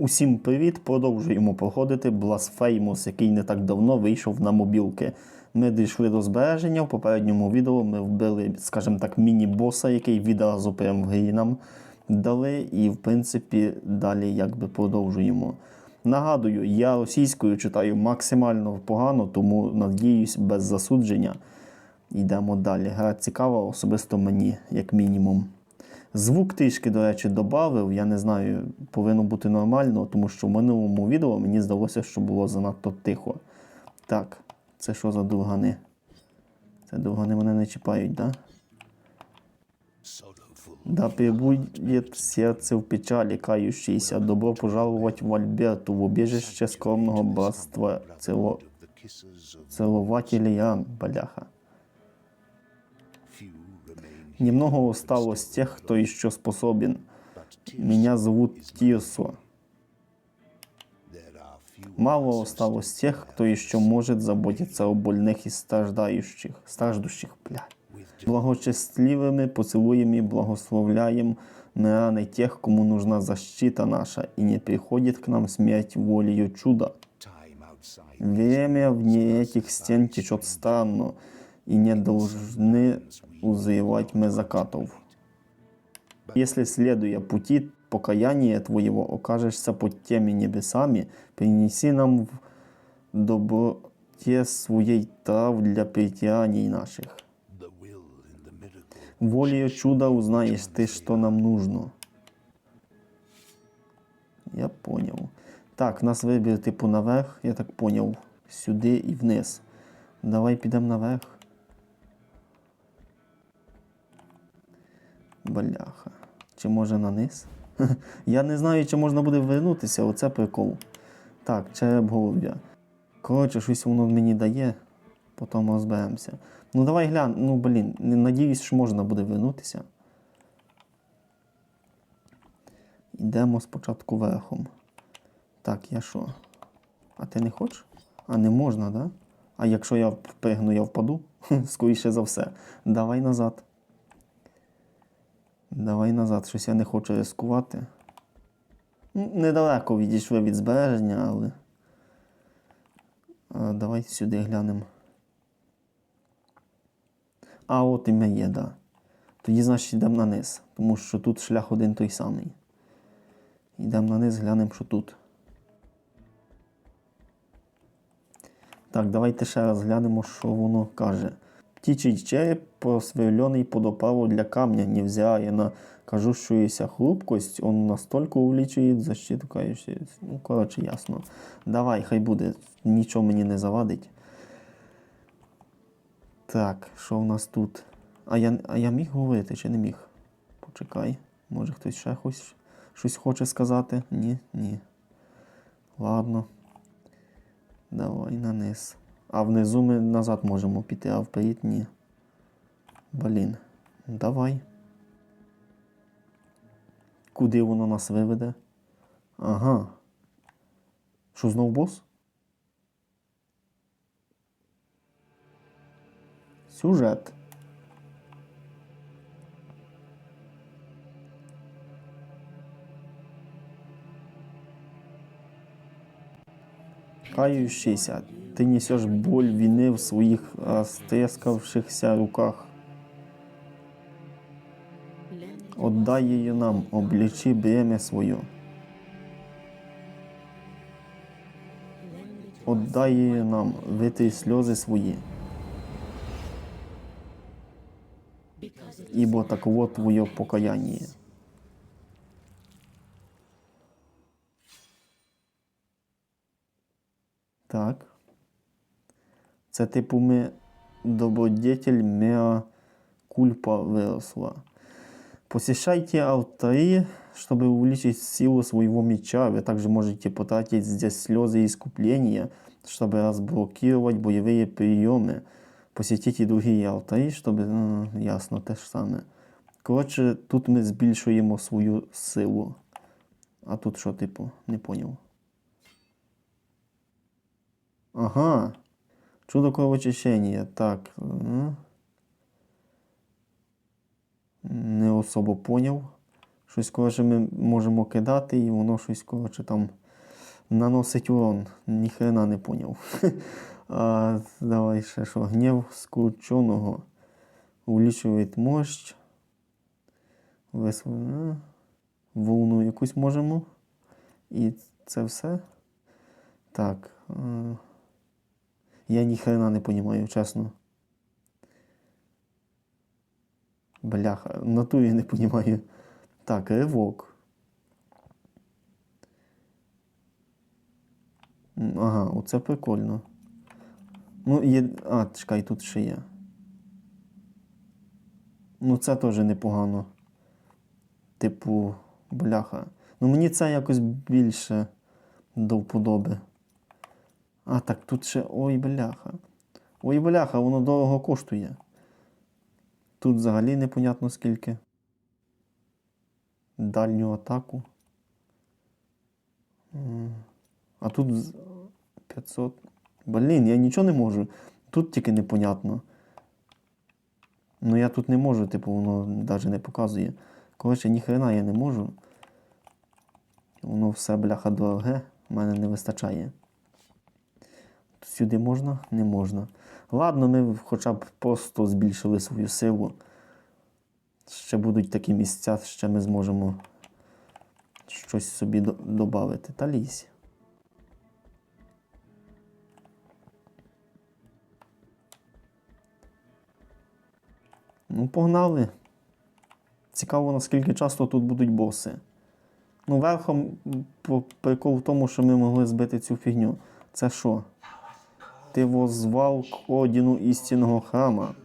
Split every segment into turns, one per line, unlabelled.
Усім привіт! Продовжуємо проходити Blasphemous, який не так давно вийшов на мобілки. Ми дійшли до збереження. В попередньому відео ми вбили, скажімо так, міні-боса, який відразу прям в грі нам дали. І в принципі далі якби продовжуємо. Нагадую, я російською читаю максимально погано, тому надіюсь без засудження. Йдемо далі. Гра цікава, особисто мені, як мінімум. Звук трішки, до речі, додав. Я не знаю, повинно бути нормально, тому що в минулому відео мені здалося, що було занадто тихо. Так, це що за другани? Це другани мене не чіпають, да? Да прибудет сердце в печали кающийся. Добро пожаловать в Альберту, в убежище скромного братства цело... целователей Ян, бляха. Немного осталось тех, кто еще способен. Меня зовут Тирсо. Мало осталось тех, кто еще может заботиться о больных и страждающих. Страждущих, блядь. Благочестливыми поцелуями и благословляем мы раны тех, кому нужна защита наша, и не приходит к нам смерть волею чуда. Время вне этих стен течет странно, и не должны узревать мы закатов. Если, следуя пути покаяния твоего, окажешься под теми небесами, принеси нам в доброте своей трав для притираний наших. Волею чуда узнаешь ты, что нам нужно. Я понял. Так, нас вибір типу наверх, я так поняв. Сюди і вниз. Давай підемо наверх. Бляха. Чи може на низ? Я не знаю, чи можна буде вернутися, оце прикол. Так, череп голубя. Коротше, щось воно мені дає, потім розберемося. Ну давай глянь, ну блін, надіюсь, що можна буде вернутися. Йдемо спочатку верхом. Так, я що? А ти не хочеш? А не можна, да? А якщо я впригну, я впаду? Скоріше за все. Давай назад. Давай назад, щось я не хочу ризикувати. Ну, Недалеко відійшли від збереження, але. А, давай сюди глянемо. А от і ми є, да. Тоді, значить, йдемо на низ, тому що тут шлях один той самий. Йдемо на низ, глянемо, що тут. Так, давайте ще раз глянемо, що воно каже. Птичий череп просверлённый под опалу для камня, невзирая на кажущуюся хрупкость, он настолько увеличує защиту кающую. Ну, коротше, ясно. Давай, хай буде, нічого мені не завадить. Так, що в нас тут? А я, а я міг говорити чи не міг? Почекай, може хтось ще щось, щось хоче сказати? Ні, ні. Ладно. Давай на низ. А внизу ми назад можемо піти, а вперед ні. Блін, давай. Куди воно нас виведе? Ага. Що знов бос? Сюжет. Каю ти несеш боль війни в своїх стискавшихся руках. Отдай її нам, облічи бремя своє. Отдай її нам, витий сльози свої. Ібо таково твоє покаяння. Так. Це типу ми добродетель меа кульпа виросла. Посещайте алтари, чтобы увеличить силу своего меча. Вы также можете потратить здесь слезы искупления, чтобы разблокировать боевые приемы. Посетите другие алтари, чтобы... М, ясно, те ж саме. Коротше, тут ми збільшуємо свою силу. А тут що, типу, не поняв. Ага. Чудо кровочищення. Так. Не особо поняв. Щось коротше ми можемо кидати, і воно щось коротше там наносить урон. Ніхрена не поняв. а, давай ще що. Гнів скрученого. Увеличує мощь. Висвоєння. Волну якусь можемо. І це все. Так. Я ніхрена не розумію, чесно. Бляха, в натурі не розумію. Так, ривок. Ага, оце прикольно. Ну, є. А, чекай, тут ще є. Ну, це теж непогано. Типу, бляха. Ну, мені це якось більше до вподоби. А, так тут ще. Ой, бляха. Ой, бляха, воно дорого коштує. Тут взагалі непонятно скільки. Дальню атаку. А тут 500. Блін, я нічого не можу. Тут тільки непонятно. Ну я тут не можу, типу, воно навіть не показує. Коротше, ніхрена я не можу. Воно все бляха дороге, в мене не вистачає. Сюди можна? Не можна. Ладно, ми хоча б просто збільшили свою силу. Ще будуть такі місця, ще ми зможемо щось собі додати. Та лізь. Ну, погнали. Цікаво, наскільки часто тут будуть боси. Ну, верхом прикол в тому, що ми могли збити цю фігню. Це що? Ты возвал к Одину истинного храма.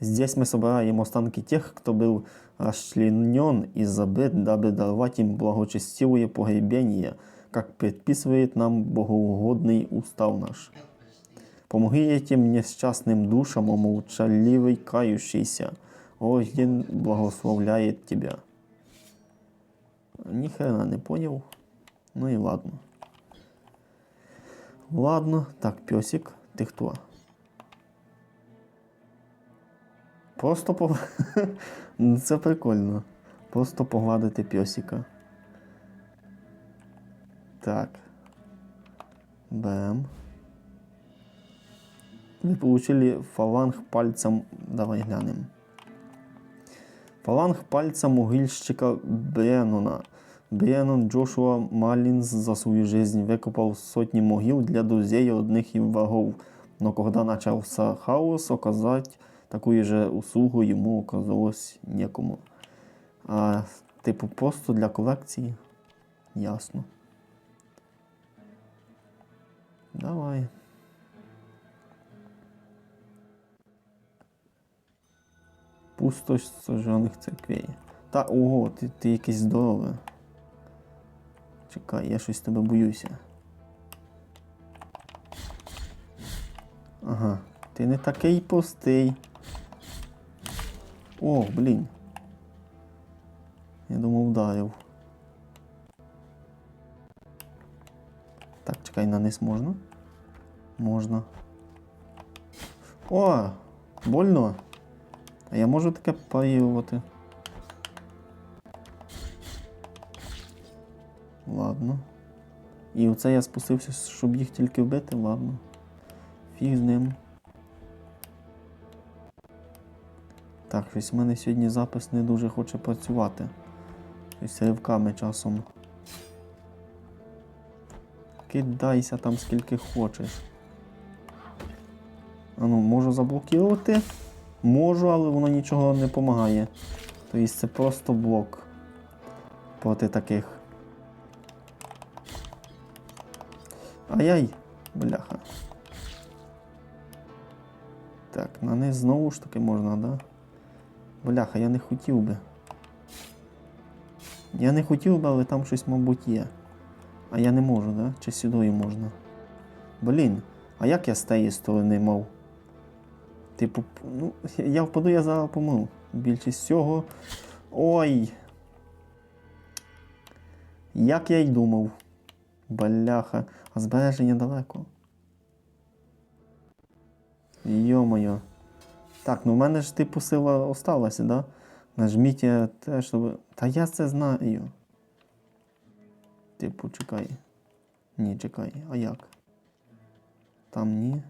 Здесь мы собираем останки тех, кто был расчленен и забыт, дабы даровать им благочестивое погребение, как предписывает нам богоугодный устав наш. Помоги этим несчастным душам, о молчаливый кающийся. Один благословляет тебя. Ни хрена не понял. Ну и ладно. Ладно, так, песик, ти хто? Просто по... Ну, Це прикольно. Просто погладити песика. Так. Бэм. Вы получили фаланг пальцем. Давай глянем. Фаланг пальця могильщика Бреннона. Бреннон Джошуа Маллинс за свою жизнь выкопал сотни могил для друзей родных и врагов. Но когда начался хаос, оказать такую же услугу ему оказалось некому. А, типу, просто для колекції. Ясно. Давай. Пустош сожжених церквей. Та ого, ти, ти якийсь здоровий. Чекай, я щось тебе боюся. Ага, ти не такий простий. О, блін. Я думав, вдарив. Так, чекай, на низ можна? Можна. О! Больно. А я можу таке парірувати. Ладно. І оце я спустився, щоб їх тільки вбити, ладно. Фіг з ним. Так, щось в мене сьогодні запис не дуже хоче працювати. Щось ривками часом. Кидайся там скільки хочеш. А ну, можу заблокувати? Можу, але воно нічого не допомагає. Тобто це просто блок проти таких. Ай-яй, бляха. Так, на них знову ж таки можна, да? Бляха, я не хотів би. Я не хотів би, але там щось, мабуть, є. А я не можу, да? Чи сюди можна? Блін, а як я з тієї сторони мав? Типу, ну, я впаду, я зараз помив. Більшість всього. Ой! Як я й думав. Бляха, а збереження далеко. Йо-моє. Так, ну в мене ж типу сила осталася, да? Нажміть е, те, щоб. Та я це знаю. Типу, чекай. Ні, чекай, а як? Там ні.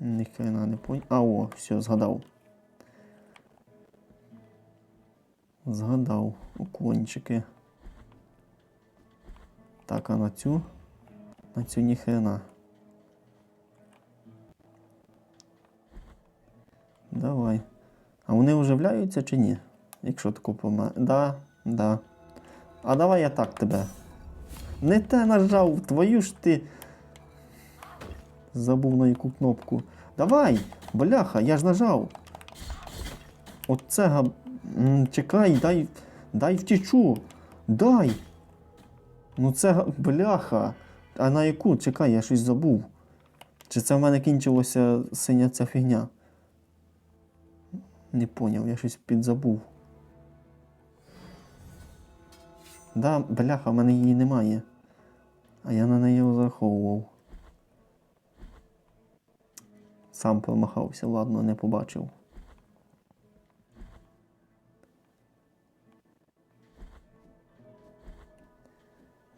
Ніхрена не понял. А, о, все, згадав. Згадав уклончики. Так, а на цю? На цю ніхрена. Давай. А вони оживляються чи ні? Якщо таку помер. Да, да. А давай я так тебе. Не те нажав, твою ж ти. Забув на яку кнопку. Давай! Бляха, я ж нажав. Оце габ. М, Чекай, дай. Дай втічу. Дай. Ну це бляха. А на яку? Чекай, я щось забув. Чи це в мене кінчилося синя ця фігня? Не поняв, я щось підзабув. Да, бляха, в мене її немає. А я на неї розраховував. Сам промахався, ладно, не побачив.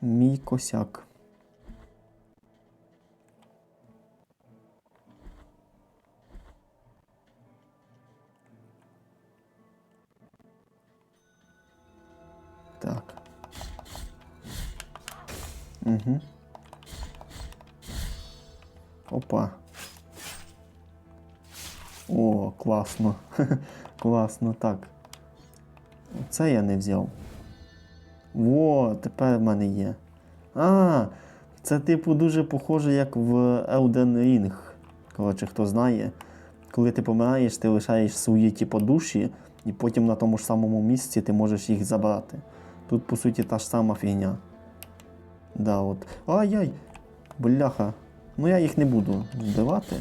Мій косяк. Так. Угу. Опа. О, класно. класно, так. Це я не взяв. Во, тепер в мене є. А, це типу дуже похоже, як в Elden Ring. Коротше, хто знає. Коли ти помираєш, ти лишаєш свої типу, душі, і потім на тому ж самому місці ти можеш їх забрати. Тут, по суті, та ж сама фігня. Да, от. Ай-яй! Бляха. Ну я їх не буду вбивати.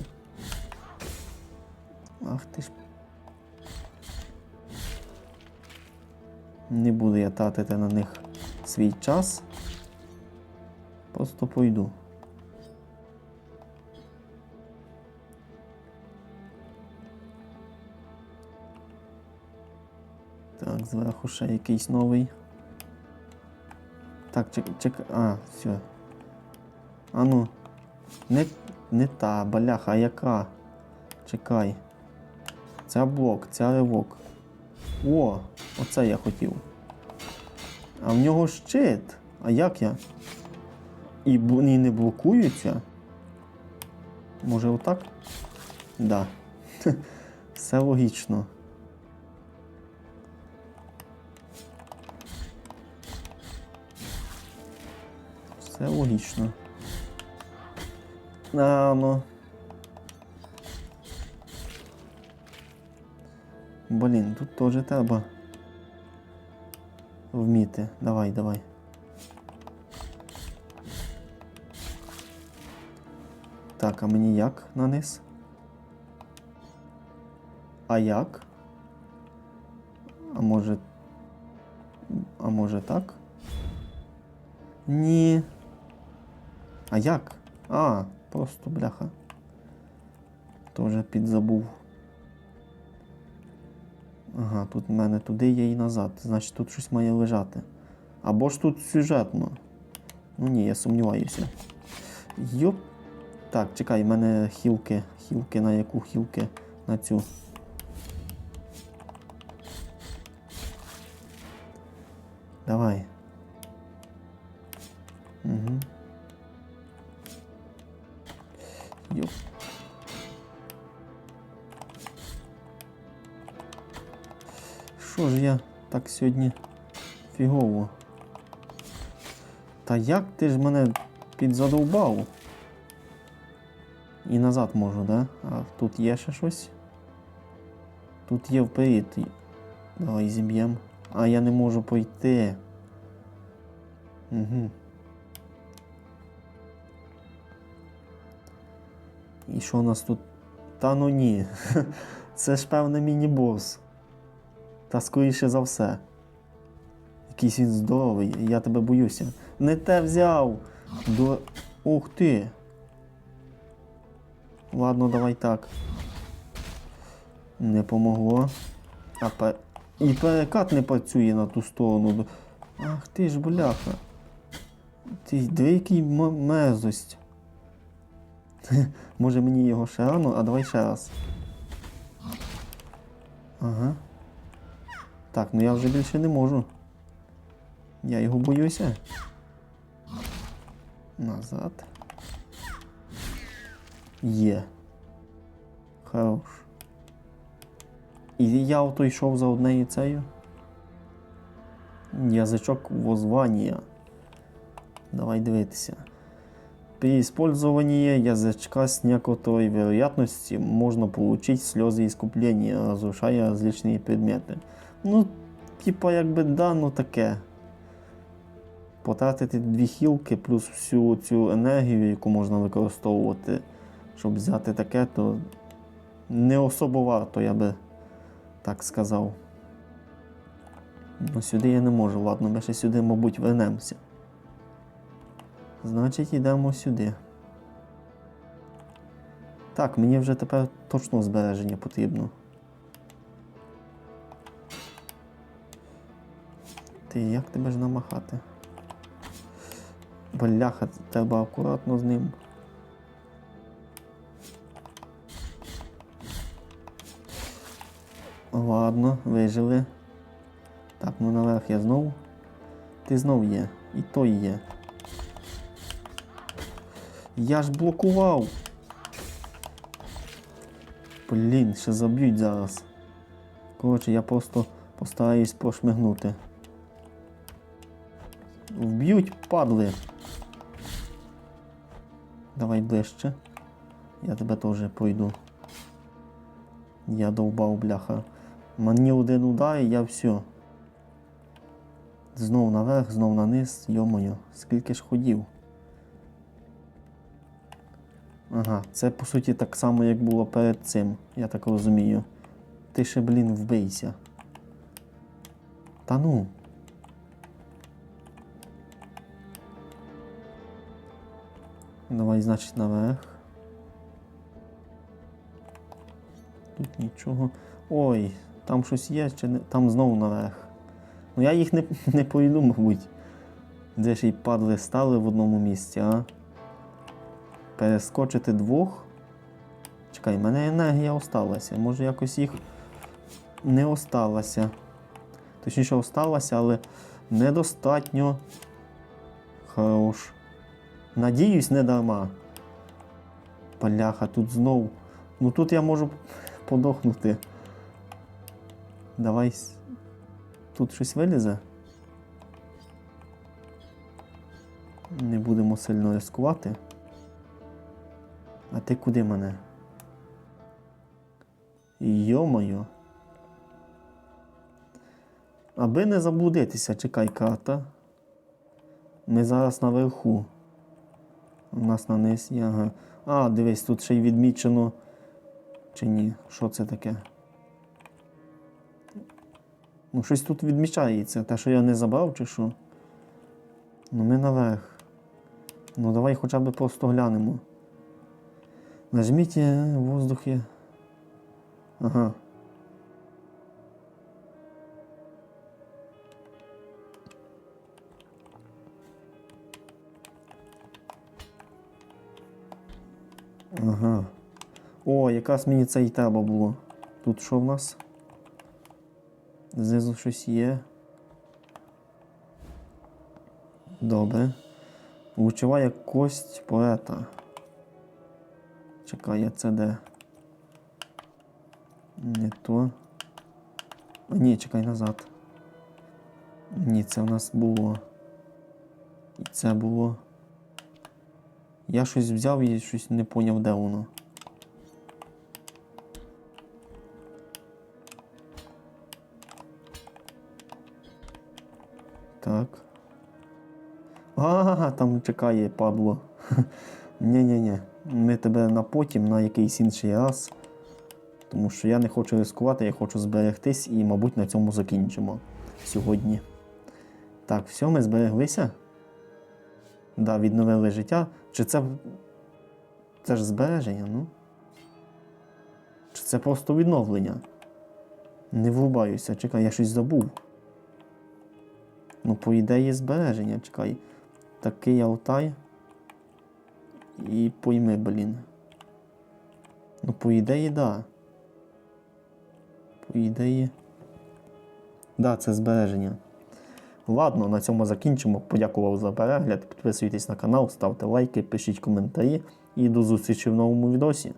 Ах ти ж. Не буду я тратити на них свій час. Просто пойду. Так, зверху ще якийсь новий. Так, чек, чек. А, все. А ну. Не, не та, баляха, а яка? Чекай. Це блок, це ривок. О, оце я хотів. А в нього щит. А як я? І вони не блокуються? Може отак? Да. Все логічно. Все логічно. А, ну. Блін, тут теж треба вміти. Давай, давай. Так, а мені як на низ? А як? А може. А може так? Ні. А як? А, просто бляха. Тоже підзабув. Ага, тут в мене туди є і назад. Значить тут щось має лежати. Або ж тут сюжетно. Ну ні, я сумніваюся. Йоп. Так, чекай, в мене хілки. Хілки на яку хілки? На цю. Давай. Угу. Йоп. Що ж я так сьогодні фігово? Та як ти ж мене підзадовбав? І назад можу, да? А тут є ще щось? Тут є вперед. Давай зіб'єм. А я не можу пойти. Угу. І що у нас тут? Та ну ні. Це ж певне міні-бос. Та скоріше за все. Якийсь він здоровий, я тебе боюся. Не те взяв. До... Ух ти. Ладно, давай так. Не помогло. А пе... І перекат не працює на ту сторону. Ах ти ж бляха. Ти який мерзость. Може мені його ще рано, а давай ще раз. Ага. Так, ну я вже більше не можу. Я його боюся. Назад. Є. Хорош. І я ото йшов за однею цією. Язичок воззвания. Давай дивитися. При использовании язычка с некоторой вероятностью можно получить слезы искупления, разрушая различные предмети. Ну, типа, якби да, ну таке. Потратити дві хілки плюс всю цю енергію, яку можна використовувати, щоб взяти таке, то не особо варто, я би так сказав. Ну, сюди я не можу, ладно, ми ще сюди, мабуть, вернемося. Значить, йдемо сюди. Так, мені вже тепер точно збереження потрібно. Ти як тебе ж намахати? Бляха, треба акуратно з ним. Ладно, вижили. Так, ну наверх я знов. Ти знов є. І той є. Я ж блокував. Блін, ще заб'ють зараз. Коротше, я просто постараюсь прошмигнути. Вб'ють, падли. Давай ближче. Я тебе теж пройду. Я довбав бляха. Мені один удар і я все. Знов наверх, знов на низ, йомою, скільки ж ходів. Ага, це по суті так само, як було перед цим, я так розумію. Ти ще, блін, вбийся. Та ну. Давай, значить, наверх. Тут нічого. Ой, там щось є, чи не. Там знову наверх. Ну я їх не, не пойду, мабуть. Де ж й падли стали в одному місці, а? Перескочити двох. Чекай, в мене енергія осталася. Може якось їх не осталася. Точніше, осталася, але недостатньо. Хорош. Надіюсь, не дарма. Бляха, тут знов. Ну тут я можу подохнути. Давай. Тут щось вилізе. Не будемо сильно ризикувати. А ти куди мене? Йо-моє. Аби не заблудитися, чекай карта. Ми зараз наверху. У нас на низ є. Ага. А, дивись, тут ще й відмічено. Чи ні? Що це таке? Ну, щось тут відмічається. Те, що я не забрав, чи що? Ну, ми наверх. Ну, давай хоча б просто глянемо. Нажміть е, в воздухі. Ага. Ага. О, якраз мені це і треба було. Тут що в нас? Знизу щось є. Добре. Лучова кость поета. Чекай, а це де? Не то. А ні, чекай назад. Ні, це в нас було. І це було. Я щось взяв і щось не поняв, де воно. Так. А, там чекає, падло. Ні-ні-ні. Ми тебе на потім, на якийсь інший раз. Тому що я не хочу ризикувати, я хочу зберегтись і, мабуть, на цьому закінчимо сьогодні. Так, все, ми збереглися. Да, відновили життя. Чи це. Це ж збереження, ну? Чи це просто відновлення? Не врубаюся, чекай, я щось забув. Ну, по ідеї збереження, чекай. Такий Алтай. І пойми, блін. Ну, по ідеї, да. По ідеї. Да, це збереження. Ладно, на цьому закінчимо. Подякував за перегляд. Підписуйтесь на канал, ставте лайки, пишіть коментарі і до зустрічі в новому відосі.